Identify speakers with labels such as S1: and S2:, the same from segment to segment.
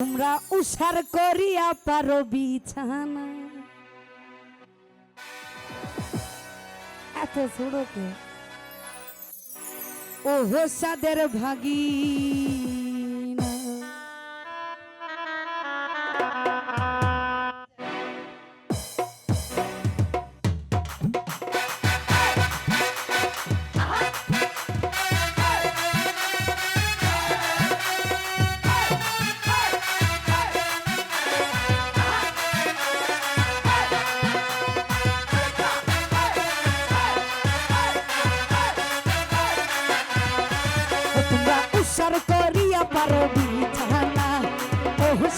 S1: তোমরা উষার করিয়া পারো বিছানা। এত ছোড়কে ও হোসাদের ভাগি।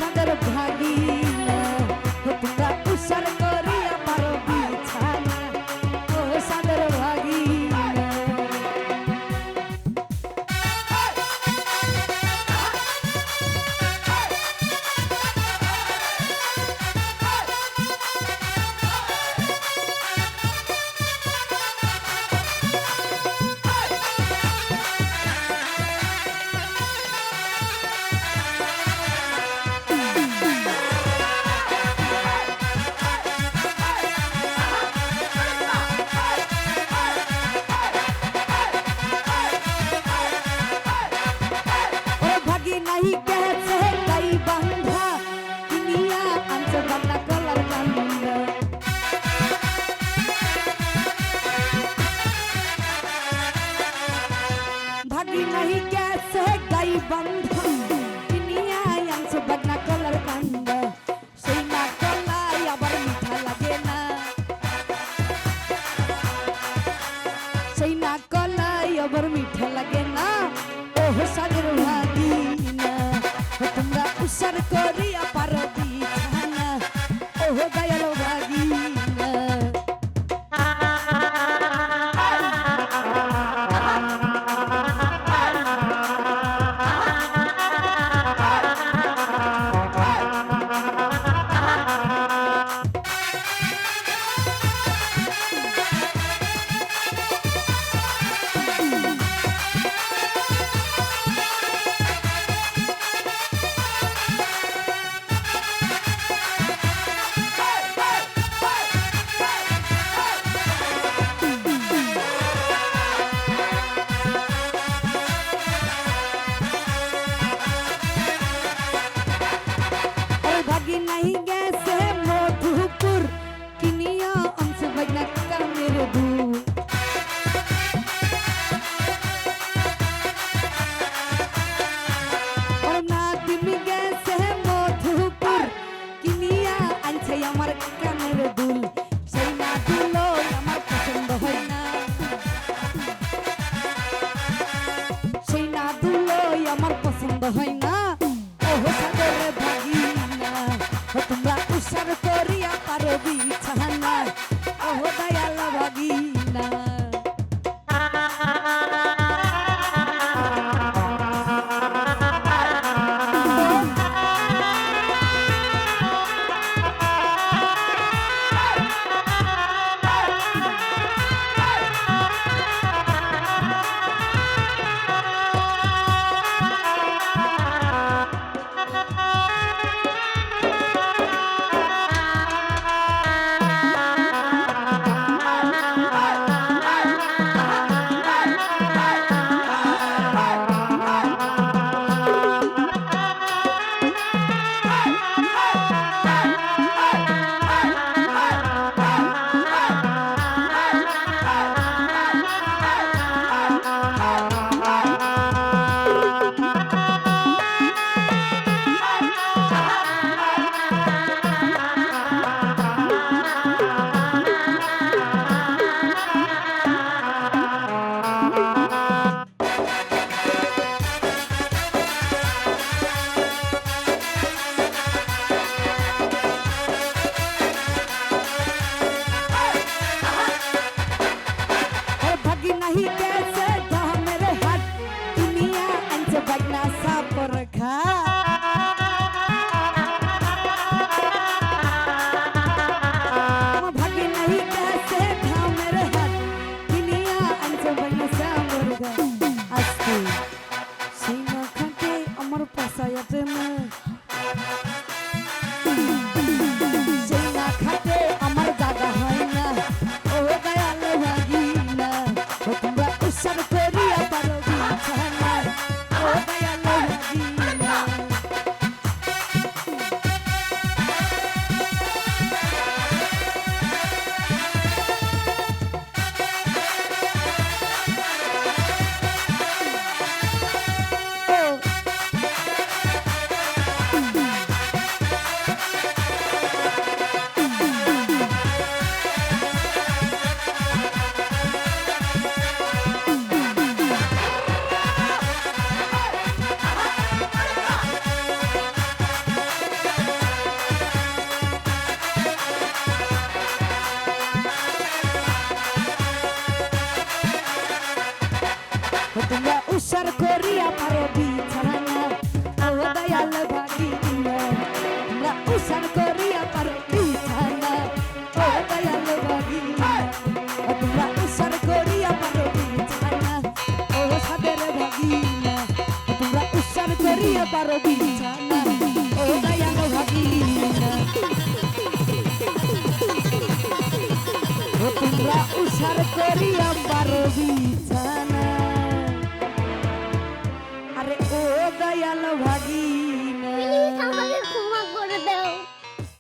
S1: ভাগী ভাগি। বান্ধা কিনিয়া আনছে বান্না কলার কান্দা সেই না কলাই আবার মিঠা লাগে না সেই না কলাই আবার মিঠা লাগে না ও সাগর ভাগি না ও তোমরা উসার করিয়া পারো বিছানা you. ভাগনা সাপর খা বিচার করি আমার বিছানা আল্লাহ দয়াল ভাগি আমরা বিচার করি আমার বিছানা আল্লাহ দয়াল ভাগি আমরা বিচার করি আমার বিছানা ও সাদের ভাগি আমরা বিচার করি আমার বিছানা ও দয়াল ভাগি তোমরা উসার করি আমার বিছানা রে ও দয়াল ভাগী।